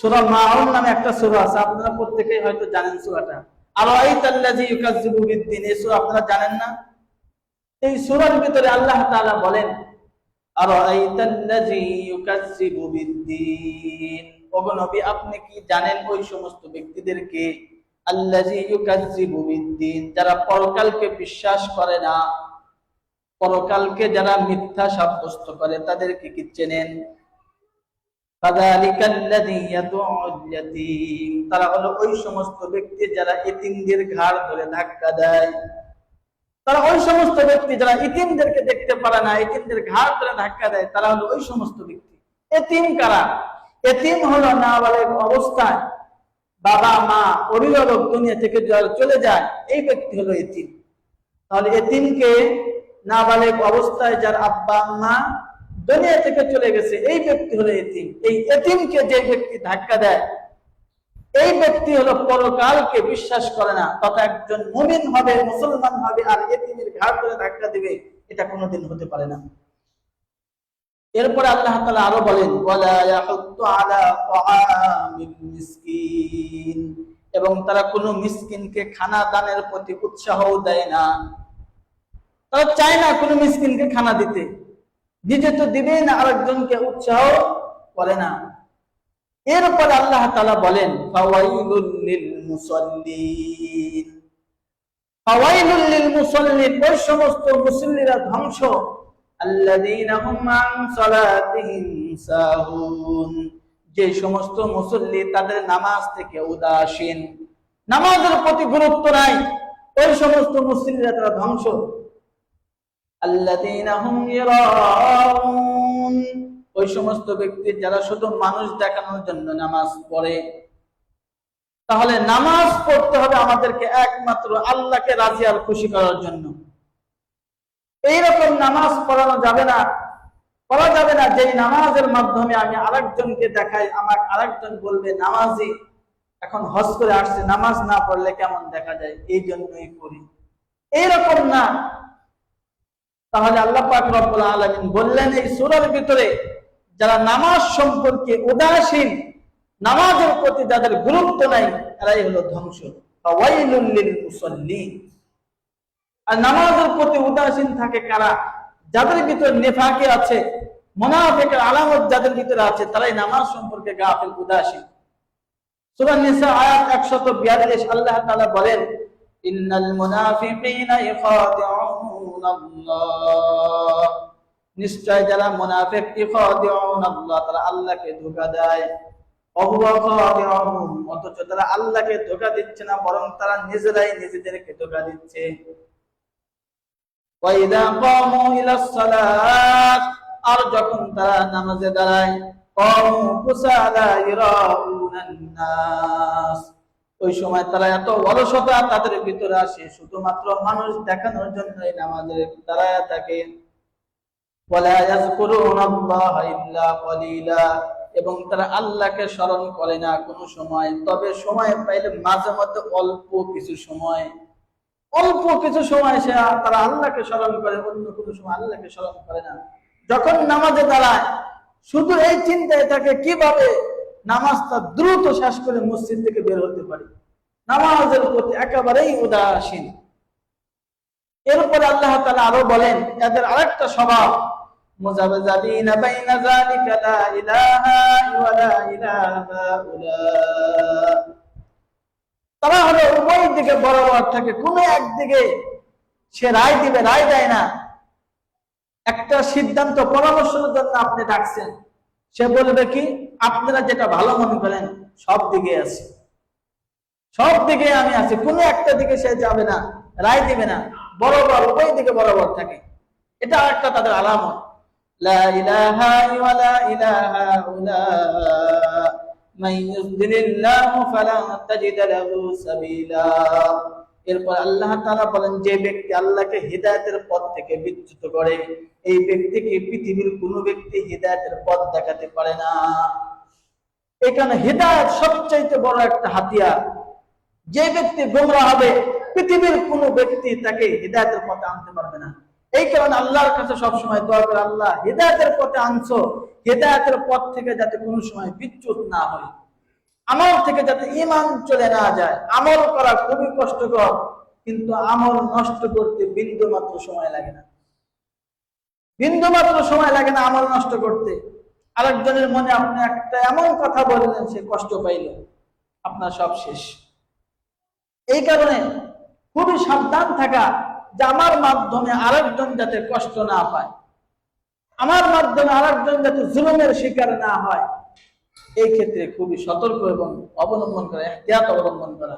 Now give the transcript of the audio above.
সূরা মাউন নামে একটা সূরা আছে, আপনারা প্রত্যেকেই হয়তো জানেন সূরাটা। এই সূরা আপনারা জানেন না? এই সূরার ভিতরে আল্লাহ তাআলা বলেন নবী, আপনি কি জানেন ওই সমস্ত ব্যক্তিদেরকে? যারা পরকালকে বিশ্বাস করে না, পরকালকে যারা মিথ্যা সাব্যস্ত করে, তাদেরকে কি চেনেন? তারা হলো ওই সমস্ত ব্যক্তি যারা এতিমদের ঘাড় ধরে ধাক্কা দেয়। তারা ওই সমস্ত ব্যক্তি যারা ইতিমদেরকে দেখতে পারে না, ইতিমদের ঘাড় ধরে ধাক্কা দেয়, তারা হলো ওই সমস্ত ব্যক্তি। এতিম কারা? এতিম হলো অবস্থায় বাবা, মা, অভিভাবক দুনিয়া থেকে চলে যায়, এই ব্যক্তি হলো এতিম। তাহলে এতিমকে নাবালেগ অবস্থায় যার আব্বা, মা দুনিয়া থেকে চলে গেছে, এই ব্যক্তি হলো এতিম। এই এতিমকে যে ব্যক্তি ধাক্কা দেয়, এই ব্যক্তি হলো পরকালকে বিশ্বাস করে না তথা একজন মুমিন হবে, মুসলমান হবে, আর এতিমের ঘাট ধরে ধাক্কা দিবে, এটা কোনোদিন হতে পারে না। এরপরে আল্লাহ তাআলা আরও বলেন এবং তারা কোনো মিসকিনকে খানা দানের প্রতি উৎসাহও দেয় না। তারা চায় না কোনো মিসকিনকে খানা দিতে। নিজে তো দিবেই না আরেকজনকে উৎসাহ করে না। এরপর আল্লাহ তালা বলেন ওই সমস্ত মুসল্লিরা ধ্বংস। যে সমস্ত মুসল্লি তাদের নামাজ থেকে উদাসীন। নামাজের প্রতি গুরুত্ব নাই। ওই সমস্ত মুসল্লিরা তারা ধ্বংস। ওই সমস্ত ব্যক্তি যারা শুধু মানুষ দেখানোর জন্য নামাজ পড়ে, তাহলে নামাজ পড়তে হবে আমাদেরকে একমাত্র আল্লাহকে রাজি আর খুশি করার জন্য। এইরকম নামাজ পড়ানো যাবে না। পড়া যাবে না, যেই নামাজের মাধ্যমে আমি আরেকজনকে দেখাই আমার আরেকজন বলবে, নামাজি। এখন হজ করে আসছে, নামাজ না পড়লে কেমন দেখা যায়? এই জন্যই করি এইরকম না। তাহলে আল্লাহ পাক রব্বুল আলামিন বললেন, এই সূরার ভিতরে যারা নামাজ সম্পর্কে উদাসীন, নামাজের প্রতি যাদের গুরুত্ব নাই এরাই হলো ধ্বংস। আর নামাজের প্রতি উদাসীন থাকে কারা? যাদের ভিতরে নেফাকে আছে, মুনাফিকের আলামত যাদের ভিতরে আছে, তারাই নামাজ সম্পর্কে গাফিল, উদাসীন। সূরা নিসা আয়াত 142 আল্লাহ তাআলা বলেন, ইন্নাল মুনাফিকিনা আল্লাহ নিশ্চয় যারা মুনাফিক তারা আল্লাহকে ধোঁকা দেয়। তারা আল্লাহকে ধোঁকা দিচ্ছে না, বরং তারা নিজেরাই নিজেদেরকে ধোঁকা দিচ্ছে। আর যখন তারা নামাজে দাঁড়ায় ওই সময় তারা এত অলসতা তাদের ভিতরে আসে, শুধুমাত্র মানুষ দেখানোর জন্য এই নামাজের দাঁড়ায় থাকে এবং তারা আল্লাহকে স্মরণ করে না কোনো সময়। তবে সময় পাইলে মাঝে মধ্যে অল্প কিছু সময়, অল্প কিছু সময় সে তারা আল্লাহকে স্মরণ করে, অন্য কোনো সময় আল্লাহকে স্মরণ করে না। যখন নামাজে দাঁড়ায়, শুধু এই চিন্তায় থাকে, কীভাবে নামাজটা দ্রুত শেষ করে মসজিদ থেকে বের হতে পারি। নামাজের প্রতি একেবারেই উদাসীন। এরপরে আল্লাহ তাআলা আরও বলেন, এদের আরেকটা স্বভাব তারা হলো উভয় দিকে বরাবর থাকে, কোন একদিকে সে রায় দিবে, রায় দেয় না। একটা সিদ্ধান্ত, পরামর্শের জন্য আপনি ডাকছেন। সে বলবে কি আপনারা যেটা ভালো মনে করেন সব দিকে আছে সব দিকে আমি আছি কোন একটা দিকে সে যাবে না রায় দিবে না বরাবর উভয় দিকে বরাবর থাকে এটা একটা তাদের আলামত লা ইলাহা ওয়া লা ইলাহা উলা من يضلل الله فلن تجد له سبيلا এরপর আল্লাহ তাআলা বলেন, যে ব্যক্তি আল্লাহকে হিদায়াতের পথ থেকে বিচ্যুত করে, এই ব্যক্তিকে পৃথিবীর কোনো ব্যক্তি হিদায়াতের পথ দেখাতে পারে না। এখানে হিদায়াত সবচাইতে বড় একটা হাতিয়ার। যে ব্যক্তি গোমরা হবে, পৃথিবীর কোনো ব্যক্তি তাকে হিদায়াতের পথে আনতে পারবে না। এই কারণে আল্লাহর কাছে সবসময় দোয়া করে, আল্লাহ, হিদায়াতের পথে আনছো। হেদায়তের পথ থেকে যাতে কোনো সময় বিচ্যুত না হয়। আমল থেকে যাতে ইমান চলে না যায়। আমল করা খুবই কষ্টকর, কিন্তু আমল নষ্ট করতে বিন্দু মাত্র সময় লাগে না। বিন্দু মাত্র সময় লাগে না আমল নষ্ট করতে। আরেকজনের মনে আপনি একটা এমন কথা বললেন, সে কষ্ট পাইল। আপনার সব শেষ। এই কারণে খুবই সাবধান থাকা যে আমার মাধ্যমে আরেকজন যাতে কষ্ট না পায়। আমার মাধ্যমে আরেকজন যাতে জুলুমের শিকার না হয়। এই ক্ষেত্রে খুবই সতর্ক এবং অবলম্বন করা এহতিয়াত অবলম্বন করা।